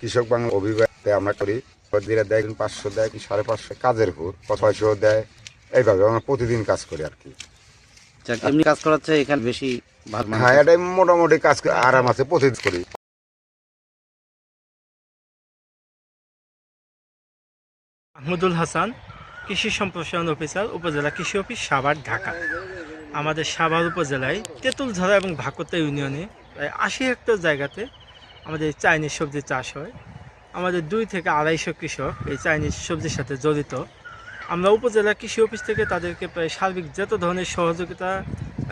কৃষক বাংলা অভিভাবক আমরা করি দিলে দেয় পাঁচশো দেয় কি সাড়ে পাঁচশো কাজের উপর ছয়শো দেয়। এইভাবে আমরা প্রতিদিন কাজ করি আর কি। এমনি কাজ করাচ্ছে এখানে বেশি মানে হ্যাঁ এটাই মোটামুটি কাজ আরাম আছে প্রতিদিন করি। মাহমুদুল হাসান কৃষি সম্প্রসারণ অফিসার উপজেলা কৃষি অফিস সাভার ঢাকা। আমাদের সাভার উপজেলায় তেঁতুলঝরা এবং ভাকতা ইউনিয়নে প্রায় আশি হেক্টর জায়গাতে আমাদের চাইনিজ সবজি চাষ হয়। আমাদের দুই থেকে আড়াইশো কৃষক এই চাইনিজ সবজির সাথে জড়িত। আমরা উপজেলা কৃষি অফিস থেকে তাদেরকে প্রায় সার্বিক যত ধরনের সহযোগিতা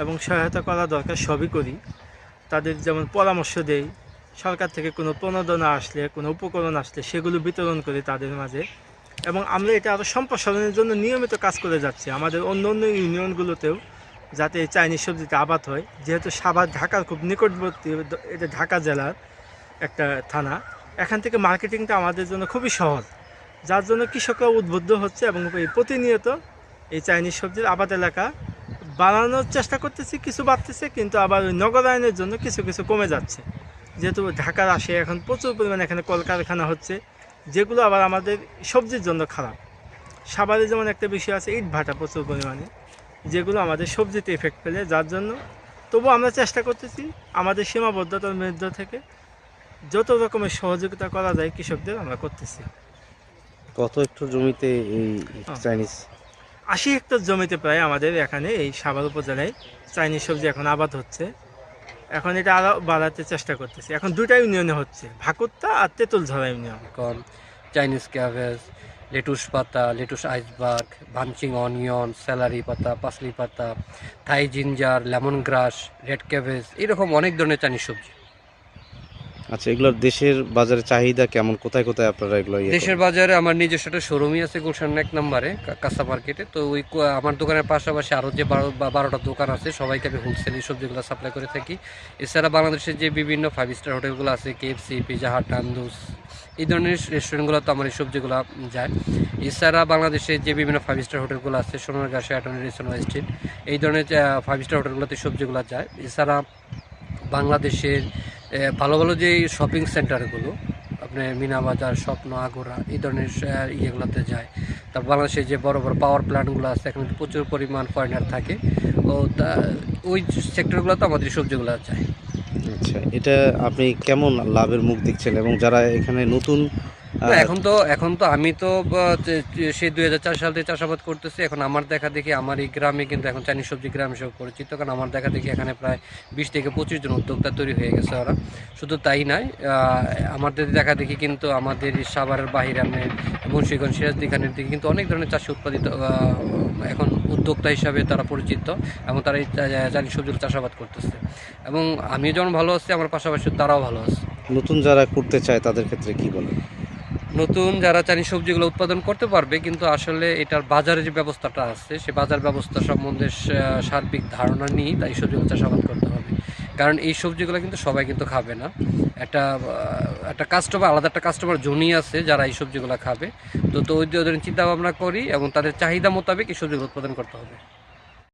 এবং সহায়তা করা দরকার সবই করি। তাদের যেমন পরামর্শ দেই, সরকার থেকে কোনো প্রণোদনা আসলে, কোনো উপকরণ আসলে সেগুলো বিতরণ করি তাদের মাঝে। এবং আমরা এটা আরও সম্প্রসারণের জন্য নিয়মিত কাজ করে যাচ্ছি। আমাদের অন্য অন্য ইউনিয়নগুলোতেও যাতে চাইনিজ সবজিতে আবাদ হয়। যেহেতু সাভার ঢাকার খুব নিকটবর্তী, এটা ঢাকা জেলার। একটা থানা। এখান থেকে মার্কেটিংটা আমাদের জন্য খুবই সহজ। যার জন্য কৃষকরা উদ্বুদ্ধ হচ্ছে এবং এই প্রতিনিয়ত এই চাইনিজ সবজির আবাদ এলাকা বাড়ানোর চেষ্টা করতেছি, কিছু বাড়তেছে, কিন্তু আবার ওই নগরায়নের জন্য কিছু কিছু কমে যাচ্ছে। যেহেতু ঢাকার আসে, এখন প্রচুর পরিমাণে এখানে কলকারখানা হচ্ছে, যেগুলো আবার আমাদের সবজির জন্য খারাপ। সাবারে যেমন একটা বিষয় আছে, ইট ভাটা প্রচুর পরিমাণে, যেগুলো আমাদের সবজিতে এফেক্ট ফেলে যার জন্য তবু আমরা চেষ্টা করতেছি আমাদের সীমাবদ্ধতার মধ্য থেকে যত রকমের সহযোগিতা করা যায় কৃষকদের আমরা করতেছি। কত একটু জমিতে এই চাইনিজ আশি হেক্টর জমিতে প্রায় আমাদের এখানে এই সাভার উপজেলায় চাইনিজ সবজি এখন আবাদ হচ্ছে। এখন এটা আরও বাড়াতে চেষ্টা করতেছি। এখন দুটা ইউনিয়নে হচ্ছে ভাকুত্তা আর Tetuljhora union corn Chinese cabbage lettuce পাতা lettuce iceberg bunching onion celery পাতা পাসলি পাতা Thai ginger lemon grass red cabbage এরকম অনেক ধরনের চাইনিজ সবজি। আচ্ছা এগুলোর দেশের বাজারে চাহিদা কেমন? কোথায় কোথায় আপনারা এগুলো ইয়ে দেশের বাজারে আমার নিজস্ব একটা শোরুমই আছে গুলশান এক নম্বরে কাঁচা মার্কেটে তো ওই আমার দোকানের পাশাপাশি আরও যে বারো বারোটা দোকান আছে সবাইকে আমি হোলসেল এই সবজিগুলো সাপ্লাই করে থাকি। এছাড়া বাংলাদেশের যে বিভিন্ন ফাইভ স্টার হোটেলগুলো আছে কেএফসি পিজা হাট নান্দুস এই ধরনের রেস্টুরেন্টগুলো তো আমার এই সবজিগুলো যায়। এছাড়া বাংলাদেশের যে বিভিন্ন ফাইভ স্টার হোটেলগুলো আছে সোনারগাঁ শেয়াটন রেশন স্ট্রিট এই ধরনের ফাইভ স্টার হোটেলগুলোতে সবজিগুলো যায়। এছাড়া বাংলাদেশের ভালো ভালো যে শপিং সেন্টারগুলো আপনার মিনা বাজার, স্বপ্ন, আগোরা, এই ধরনের ইয়েগুলোতে যায়। তারপর বাংলাদেশে যে বড় বড় পাওয়ার প্ল্যান্টগুলো আছে, এখানে প্রচুর পরিমাণ ফরেনার থাকে। ও তা, ওই সেক্টরগুলোতে আমাদের সবজিগুলো যায়। আচ্ছা এটা আপনি কেমন লাভের মুখ দেখছেন? এবং যারা এখানে নতুন এখন তো এখন তো আমি তো সেই দুই হাজার চার সাল থেকে চাষাবাদ করতেছি এখন আমার দেখা দেখি আমার এই গ্রামে কিন্তু এখন চাইনিজ সবজি গ্রাম হিসেবে পরিচিত কারণ আমার দেখা দেখি এখানে প্রায় বিশ থেকে পঁচিশ জন উদ্যোক্তা তৈরি হয়ে গেছে ওরা। শুধু তাই নয় আমাদের দেখা দেখি কিন্তু আমাদের সাভারের বাহিরে আমি মুন্সিগঞ্জ সিরাজদি খানের দিকে কিন্তু অনেক ধরনের চাষি উৎপাদিত এখন উদ্যোক্তা হিসাবে তারা পরিচিত এবং তারা এই চাইনিজ সবজির চাষাবাদ করতেছে। এবং আমি যেমন ভালো আছি আমার পাশাপাশি তারাও ভালো আছে। নতুন যারা করতে চায় তাদের ক্ষেত্রে কি বলেন? নতুন যারা চাইনিজ সবজিগুলো উৎপাদন করতে পারবে, কিন্তু আসলে এটার বাজারে যে ব্যবস্থাটা আছে, সে বাজার ব্যবস্থা সম্বন্ধে সার্বিক ধারণা নিয়েই তাই সবজিগুলো চাষাবাদ করতে হবে। কারণ এই সবজিগুলো কিন্তু সবাই কিন্তু খাবে না। একটা একটা কাস্টমার আলাদা একটা কাস্টমার জনই আছে, যারা এই সবজিগুলো খাবে। তো তো ওদের চিন্তা ভাবনা করি এবং তাদের চাহিদা মোতাবেক এই সবজিগুলো উৎপাদন করতে হবে।